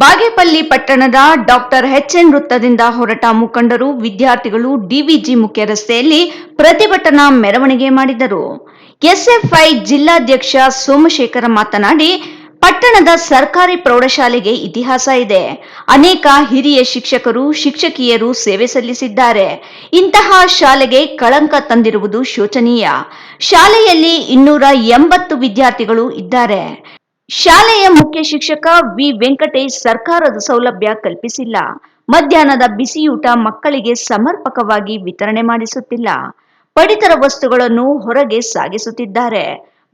ಬಾಗೇಪಲ್ಲಿ ಪಟ್ಟಣದ doctor N ವೃತ್ತದಿಂದ ಹೊರಟ ಮುಖಂಡರು ವಿದ್ಯಾರ್ಥಿಗಳು ಡಿವಿಜಿ ಮುಖ್ಯ ರಸ್ತೆಯಲ್ಲಿ ಪ್ರತಿಭಟನಾ ಮೆರವಣಿಗೆ ಮಾಡಿದರು. ಎಸ್ಎಫ್ಐ ಜಿಲ್ಲಾಧ್ಯಕ್ಷ ಸೋಮಶೇಖರ ಮಾತನಾಡಿ, ಪಟ್ಟಣದ ಸರ್ಕಾರಿ ಪ್ರೌಢಶಾಲೆಗೆ ಇತಿಹಾಸ ಇದೆ. ಅನೇಕ ಹಿರಿಯ ಶಿಕ್ಷಕರು, ಶಿಕ್ಷಕಿಯರು ಸೇವೆ ಸಲ್ಲಿಸಿದ್ದಾರೆ. ಇಂತಹ ಶಾಲೆಗೆ ಕಳಂಕ ತಂದಿರುವುದು ಶೋಚನೀಯ. ಶಾಲೆಯಲ್ಲಿ ಇನ್ನೂರ ಎಂಬತ್ತು ವಿದ್ಯಾರ್ಥಿಗಳು ಇದ್ದಾರೆ. ಶಾಲೆಯ ಮುಖ್ಯ ಶಿಕ್ಷಕ ವಿ. ವೆಂಕಟೇಶ್ ಸರ್ಕಾರದ ಸೌಲಭ್ಯ ಕಲ್ಪಿಸಿಲ್ಲ. ಮಧ್ಯಾಹ್ನದ ಬಿಸಿಯೂಟ ಮಕ್ಕಳಿಗೆ ಸಮರ್ಪಕವಾಗಿ ವಿತರಣೆ ಮಾಡಿಸುತ್ತಿಲ್ಲ. ಪಡಿತರ ವಸ್ತುಗಳನ್ನು ಹೊರಗೆ ಸಾಗಿಸುತ್ತಿದ್ದಾರೆ.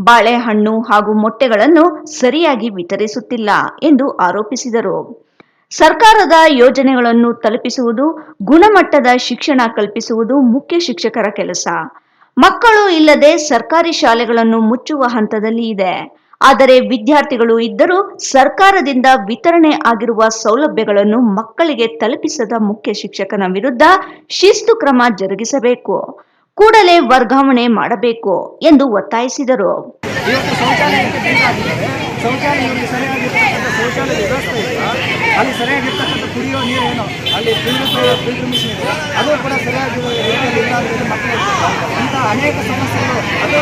ಬಾಳೆಹಣ್ಣು ಹಾಗೂ ಮೊಟ್ಟೆಗಳನ್ನು ಸರಿಯಾಗಿ ವಿತರಿಸುತ್ತಿಲ್ಲ ಎಂದು ಆರೋಪಿಸಿದರು. ಸರ್ಕಾರದ ಯೋಜನೆಗಳನ್ನು ತಲುಪಿಸುವುದು, ಗುಣಮಟ್ಟದ ಶಿಕ್ಷಣ ಕಲ್ಪಿಸುವುದು ಮುಖ್ಯ ಶಿಕ್ಷಕರ ಕೆಲಸ. ಮಕ್ಕಳು ಇಲ್ಲದೆ ಸರ್ಕಾರಿ ಶಾಲೆಗಳನ್ನು ಮುಚ್ಚುವ ಹಂತದಲ್ಲಿ ಇದೆ. ಆದರೆ ವಿದ್ಯಾರ್ಥಿಗಳು ಇದ್ದರೂ ಸರ್ಕಾರದಿಂದ ವಿತರಣೆ ಆಗಿರುವ ಸೌಲಭ್ಯಗಳನ್ನು ಮಕ್ಕಳಿಗೆ ತಲುಪಿಸದ ಮುಖ್ಯ ಶಿಕ್ಷಕನ ವಿರುದ್ಧ ಶಿಸ್ತು ಕ್ರಮ ಜರುಗಿಸಬೇಕು. ಕೂಡಲೇ ವರ್ಗಾವಣೆ ಮಾಡಬೇಕು ಎಂದು ಒತ್ತಾಯಿಸಿದರು. ಅಲ್ಲಿ ಸರಿಯಾಗಿರ್ತಕ್ಕಂಥ ಕುಡಿಯೋ ಏನು? ಅಲ್ಲಿ ಫಿಲ್ಟರ್ ಮಿಷಿನ್ ಇದೆ. ಅದು ಕೂಡ ಇಲ್ಲಾಂದ್ರೆ ಮಕ್ಕಳು ಅಂಥ ಅನೇಕ ಸಮಸ್ಯೆಗಳು ಅದೇ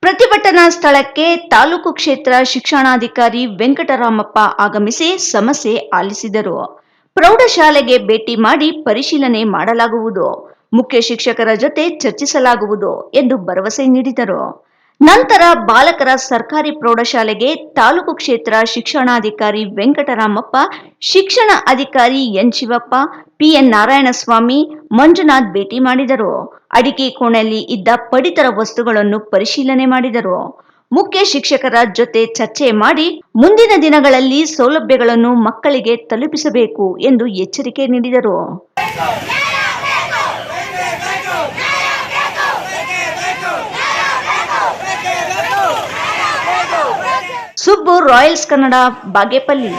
ಪ್ರತಿಭಟನಾ ಸ್ಥಳಕ್ಕೆ ತಾಲೂಕು ಕ್ಷೇತ್ರ ಶಿಕ್ಷಣಾಧಿಕಾರಿ ವೆಂಕಟರಾಮಪ್ಪ ಆಗಮಿಸಿ ಸಮಸ್ಯೆ ಆಲಿಸಿದರು. ಪ್ರೌಢಶಾಲೆಗೆ ಭೇಟಿ ಮಾಡಿ ಪರಿಶೀಲನೆ ಮಾಡಲಾಗುವುದು. ಮುಖ್ಯ ಶಿಕ್ಷಕರ ಜೊತೆ ಚರ್ಚಿಸಲಾಗುವುದು ಎಂದು ಭರವಸೆ ನೀಡಿದರು. ನಂತರ ಬಾಲಕರ ಸರ್ಕಾರಿ ಪ್ರೌಢಶಾಲೆಗೆ ತಾಲೂಕು ಕ್ಷೇತ್ರ ಶಿಕ್ಷಣಾಧಿಕಾರಿ ವೆಂಕಟರಾಮಪ್ಪ, ಶಿಕ್ಷಣ ಅಧಿಕಾರಿ ಎನ್ ಶಿವಪ್ಪ ಪಿಎನ್ ನಾರಾಯಣಸ್ವಾಮಿ, ಮಂಜುನಾಥ್ ಭೇಟಿ ಮಾಡಿದರು. ಅಡಿಕೆ ಕೋಣೆಯಲ್ಲಿ ಇದ್ದ ಪಡಿತರ ವಸ್ತುಗಳನ್ನು ಪರಿಶೀಲನೆ ಮಾಡಿದರು. ಮುಖ್ಯ ಶಿಕ್ಷಕರ ಜೊತೆ ಚರ್ಚೆ ಮಾಡಿ ಮುಂದಿನ ದಿನಗಳಲ್ಲಿ ಸೌಲಭ್ಯಗಳನ್ನು ಮಕ್ಕಳಿಗೆ ತಲುಪಿಸಬೇಕು ಎಂದು ಎಚ್ಚರಿಕೆ ನೀಡಿದರು. ಸುಬ್ಬು ರಾಯಲ್ಸ್ ಕನ್ನಡ ಬಾಗೇಪಲ್ಲಿ.